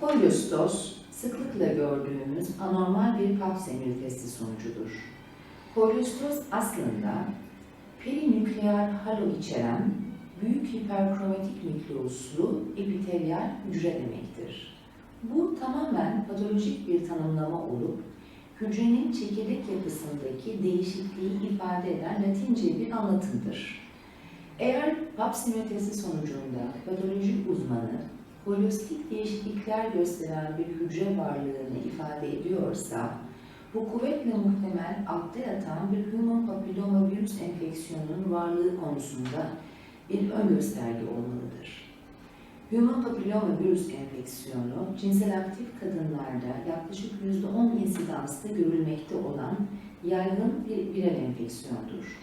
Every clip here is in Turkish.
Koleostos, sıklıkla gördüğümüz anormal bir papsemir testi sonucudur. Koleostos aslında perinükleer halo içeren büyük hiperkromatik nükleuslu epitelyal hücre demektir. Bu tamamen patolojik bir tanımlama olup hücrenin çekirdek yapısındaki değişikliği ifade eden latince bir anlatımdır. Eğer pap simetresi sonucunda patolojik uzmanı holistik değişiklikler gösteren bir hücre varlığını ifade ediyorsa, bu kuvvetle muhtemel altta yatan bir human papilloma virüs enfeksiyonunun varlığı konusunda bir ön gösterge olmalıdır. Human papilloma virüs enfeksiyonu, cinsel aktif kadınlarda yaklaşık %10 insidansta görülmekte olan yaygın bir viral enfeksiyondur.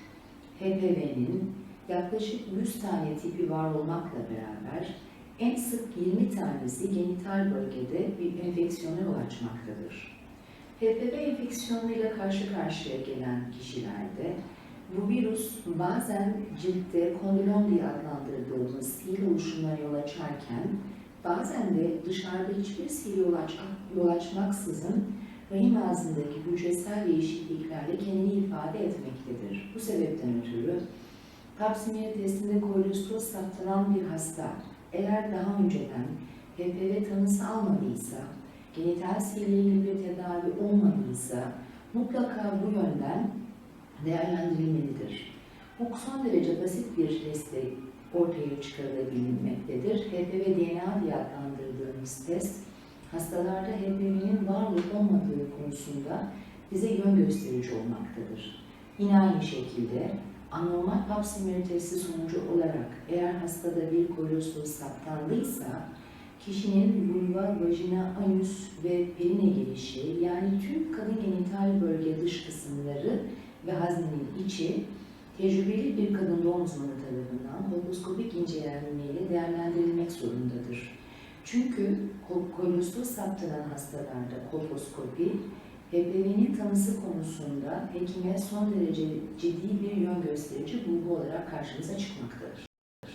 HPV'nin yaklaşık 100 tane tipi var olmakla beraber en sık 20 tanesi genital bölgede bir enfeksiyona yol açmaktadır. HPV enfeksiyonuyla karşı karşıya gelen kişilerde bu virüs bazen ciltte kondilom diye adlandırdığımız sil oluşumuna yol açarken bazen de dışarıda hiçbir sil yol, aç, yol açmaksızın rahim ağzındaki hücresel değişikliklerle kendini ifade etmektedir. Bu sebepten ötürü Papsimiye testinde kolesterol saptanan bir hasta eğer daha önceden HPV tanısı almadıysa, genital ilgili bir tedavi olmadıysa mutlaka bu yönden değerlendirilmelidir. Bu son derece basit bir testte ortaya çıkarılabilmektedir. HPV DNA diye adlandırdığımız test, hastalarda HPV'nin var olup olmadığı konusunda bize yön gösterici olmaktadır. Yine aynı şekilde anormal pap smear testi sonucu olarak eğer hastada bir kolostos saptandıysa kişinin vulva, vajina, anüs ve perine gelişi yani tüm kadın genital bölge dış kısımları ve haznenin içi tecrübeli bir kadın doğum uzmanı tarafından kolposkopik incelenmeyle değerlendirilmek zorundadır. Çünkü kolostos saptanan hastalarda kolposkopi HPV'nin tanısı konusunda hekime son derece ciddi bir yön gösterici bulgu olarak karşımıza çıkmaktadır.